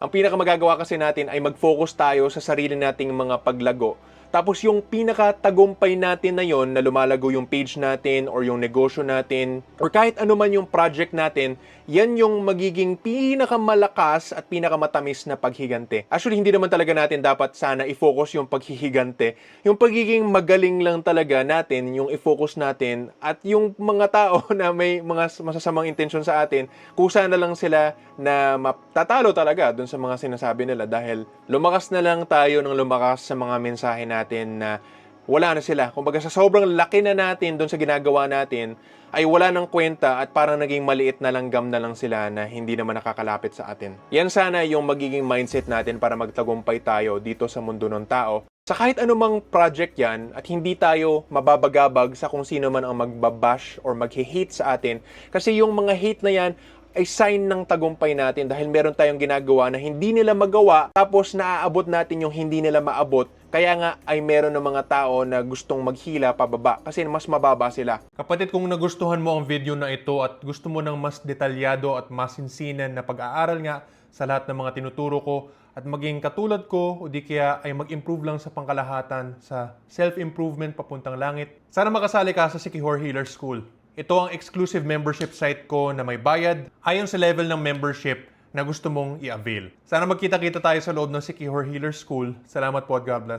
Ang pinakamagagawa kasi natin ay mag-focus tayo sa sarili nating mga paglago. Tapos yung pinakatagumpay natin na yon na lumalago yung page natin or yung negosyo natin or kahit ano man yung project natin, yan yung magiging pinakamalakas at pinakamatamis na paghigante. Actually, hindi naman talaga natin dapat sana i-focus yung paghihigante. Yung pagiging magaling lang talaga natin, yung i-focus natin at yung mga tao na may mga masasamang intensyon sa atin, kusa na lang sila na matatalo talaga dun sa mga sinasabi nila dahil lumakas na lang tayo ng lumakas sa mga mensahe natin na wala na sila. Kumbaga sa sobrang laki na natin doon sa ginagawa natin, ay wala nang kwenta at parang naging maliit na langgam na lang sila na hindi naman nakakalapit sa atin. Yan sana yung magiging mindset natin para magtagumpay tayo dito sa mundo ng tao. Sa kahit anumang project yan at hindi tayo mababagabag sa kung sino man ang magbabash or maghi-hate sa atin. Kasi yung mga hate na yan ay sign ng tagumpay natin dahil meron tayong ginagawa na hindi nila magawa tapos naaabot natin yung hindi nila maabot kaya nga ay meron ng mga tao na gustong maghila pababa kasi mas mababa sila. Kapatid, kung nagustuhan mo ang video na ito at gusto mo ng mas detalyado at mas sinsinan na pag-aaral nga sa lahat ng mga tinuturo ko at maging katulad ko o di kaya ay mag-improve lang sa pangkalahatan sa self-improvement papuntang langit, sana makasali ka sa Sikihor Healer School. Ito ang exclusive membership site ko na may bayad ayon sa level ng membership na gusto mong i-avail. Sana magkita-kita tayo sa loob ng Sikihor Healer School. Salamat po at God bless.